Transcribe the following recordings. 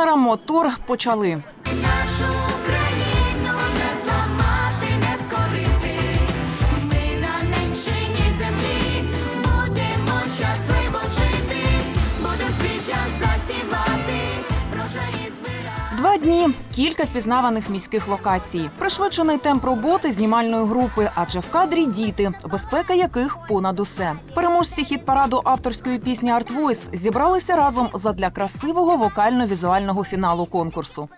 камера, мотор почали. Два дні, кілька впізнаваних міських локацій, пришвидшений темп роботи знімальної групи, адже в кадрі діти, безпека яких понад усе. Переможці хіт параду авторської пісні Art Voice зібралися разом задля красивого вокально-візуального фіналу конкурсу.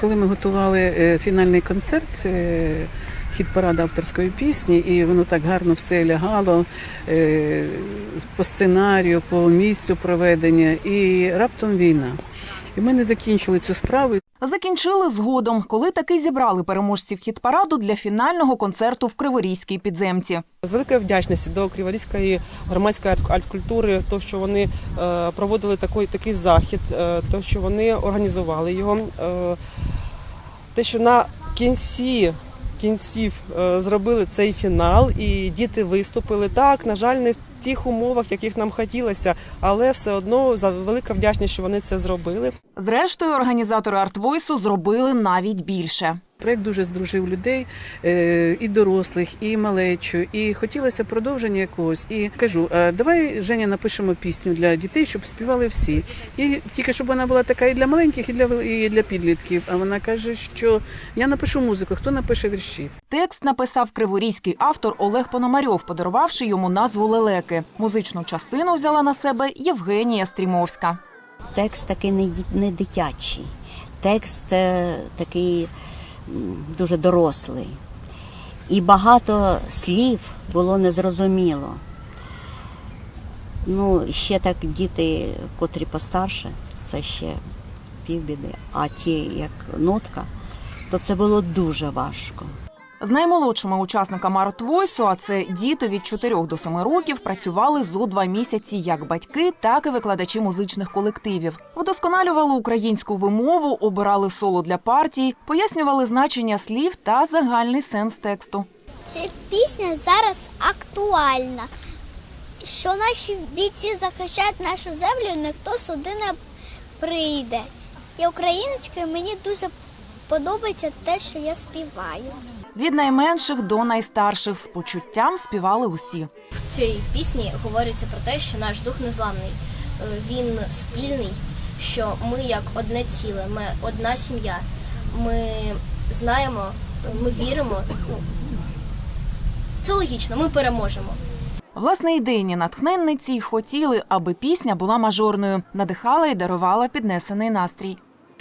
Коли ми готували е, фінальний концерт, е, хіт парада авторської пісні, і воно так гарно все лягало е, по сценарію, по місцю проведення, і раптом війна. І ми не закінчили цю справу. Закінчили згодом, коли таки зібрали переможців хіт параду для фінального концерту в Криворізькій підземці. З великої вдячності до Криворізької громадської арт-культури, то що вони е, проводили такий, такий захід, е, то що вони організували його. Е, те, що на кінці кінців зробили цей фінал, і діти виступили так. На жаль, не тих умовах, яких нам хотілося, але все одно за велика вдячність, що вони це зробили. Зрештою, організатори артвойсу зробили навіть більше. Проект дуже здружив людей, е, і дорослих, і малечу, і хотілося продовження якогось. І кажу, давай Женя напишемо пісню для дітей, щоб співали всі. І тільки щоб вона була така і для маленьких, і для і для підлітків. А вона каже, що я напишу музику, хто напише вірші. Текст написав криворізький автор Олег Пономарьов, подарувавши йому назву лелеки. Музичну частину взяла на себе Євгенія Стрімовська. Текст такий не, не дитячий, текст е, такий дуже дорослий. І багато слів було незрозуміло. Ну, ще так діти, котрі постарше, це ще півбіди. А ті, як нотка, то це було дуже важко. З наймолодшими учасниками артвойсу, а це діти від 4 до 7 років, працювали зо два місяці як батьки, так і викладачі музичних колективів. Вдосконалювали українську вимову, обирали соло для партій, пояснювали значення слів та загальний сенс тексту. Ця пісня зараз актуальна. Що наші бійці захищають нашу землю, ніхто сюди не прийде. І україночки мені дуже подобається те, що я співаю. Від найменших до найстарших з почуттям співали усі. В цій пісні говориться про те, що наш дух незламний, Е, він спільний, що ми як одне ціле, ми одна сім'я. Ми знаємо, ми віримо. Ну, це логічно, ми переможемо. Власне, ідейні натхненниці й хотіли, аби пісня була мажорною, надихала і дарувала піднесений настрій.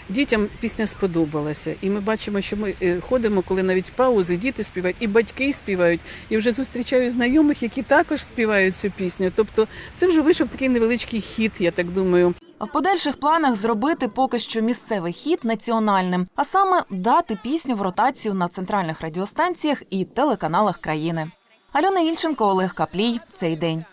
Дітям пісня сподобалася, і ми бачимо, що ми е, ходимо, коли навіть паузи, діти співають, і батьки співають, і вже зустрічаю знайомих, які також співають цю пісню. Тобто, це вже вийшов такий невеличкий хіт, я так думаю. А в подальших планах зробити поки що місцевий хіт національним, а саме дати пісню в ротацію на центральних радіостанціях і телеканалах країни. Альона Ільченко, Олег Каплій. Цей день.